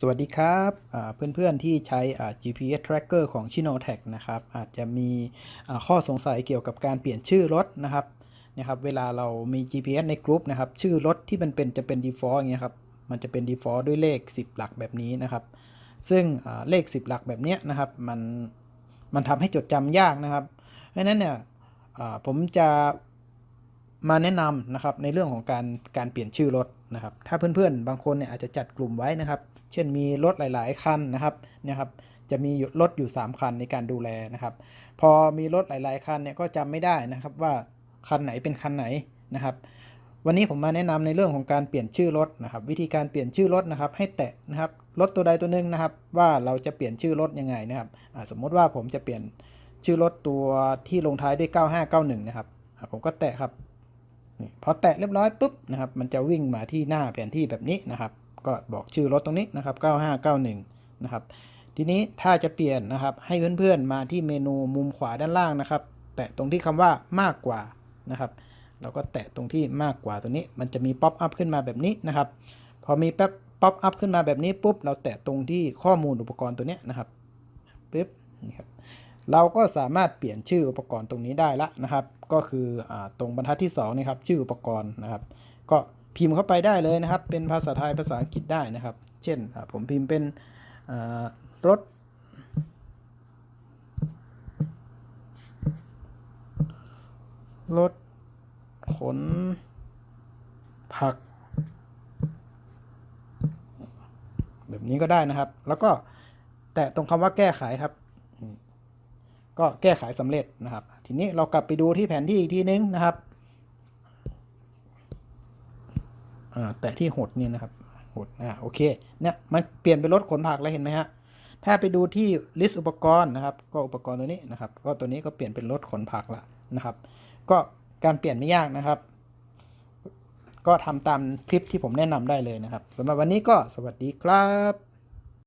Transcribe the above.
สวัสดีครับอ่าเพื่อนๆที่ใช้ GPS tracker ของ Chinotech นะครับ อาจจะมีข้อสงสัยเกี่ยวกับการเปลี่ยนชื่อรถนะครับนะครับ เวลาเรามี GPS ในกลุ่มนะครับ ชื่อรถที่มันเป็นจะเป็น default อย่างเงี้ยครับ มันจะเป็น default ด้วยเลข 10 หลักแบบนี้นะครับ ซึ่งเลข 10 หลักแบบเนี้ยนะครับ มันมันทำให้จดจำยากนะครับเพราะนั้นเนี่ยผมจะ มาแนะนำนะครับในเรื่องของการการเปลี่ยนชื่อรถนะครับ ถ้าเพื่อนๆ บางคนเนี่ยอาจจะจัดกลุ่มไว้นะครับ เช่นมีรถหลาย ๆ คันนะครับเนี่ยครับ จะมีรถอยู่ 3 คันในการดูแลนะครับ พอมีรถหลาย ๆ คันเนี่ยก็จำไม่ได้นะครับว่าคันไหนเป็นคันไหนนะครับ วันนี้ผมมาแนะนำในเรื่องของการเปลี่ยนชื่อรถนะครับ วิธีการเปลี่ยนชื่อรถนะครับ ให้แตะนะครับรถตัวใดตัวหนึ่งนะครับ ว่าเราจะเปลี่ยนชื่อรถยังไงนะครับสมมุติว่าผมจะเปลี่ยนชื่อรถตัวที่ลงท้ายด้วย 9591 นะครับผมก็แตะครับ นี่พอแตะเรียบร้อยปุ๊บนะครับมันจะวิ่งมาที่หน้าแผนที่แบบนี้นะครับ ก็บอกชื่อรถตรงนี้นะครับ 9591 นะครับ ทีนี้ถ้าจะเปลี่ยนนะครับให้เพื่อนๆมาที่เมนูมุมขวาด้านล่างนะครับ แตะตรงที่คำว่ามากกว่านะครับเราก็แตะตรงที่มากกว่าตัวนี้ มันจะมีป๊อปอัพขึ้นมาแบบนี้นะครับ พอมีแป๊บป๊อปอัพขึ้นมาแบบนี้ปุ๊บ เราแตะตรงที่ข้อมูลอุปกรณ์ตัวนี้นะครับปุ๊บนี่ครับ เราก็สามารถเปลี่ยนชื่ออุปกรณ์ตรงนี้ได้ละนะครับ ก็คืออตรงบรรทัดที่2นี่ครับชื่ออุปกรณ์นะครับ ก็พิมพ์เข้าไปได้เลยนะครับ เป็นภาษาไทยภาษาอังกฤษได้นะครับ เช่นผมพิมพ์เป็นรถรถขนผัก แบบนี้ก็ได้นะครับ แล้วก็แตะตรงคำว่าแก้ไขครับ ก็แก้ไขสำเร็จนะครับ ทีนี้เรากลับไปดูที่แผนที่อีกทีนึงนะครับแตะที่หดนี่นะครับหดอ่าโอเคเนี่ยมันเปลี่ยนเป็นรถขนผักแล้วเห็นไหมฮะถ้าไปดูที่ลิสต์อุปกรณ์นะครับ ก็อุปกรณ์ตัวนี้นะครับ ก็ตัวนี้ก็เปลี่ยนเป็นรถขนผักละนะครับ ก็การเปลี่ยนไม่ยากนะครับ ก็ทำตามคลิปที่ผมแนะนำได้เลยนะครับสำหรับวันนี้ก็สวัสดีครับ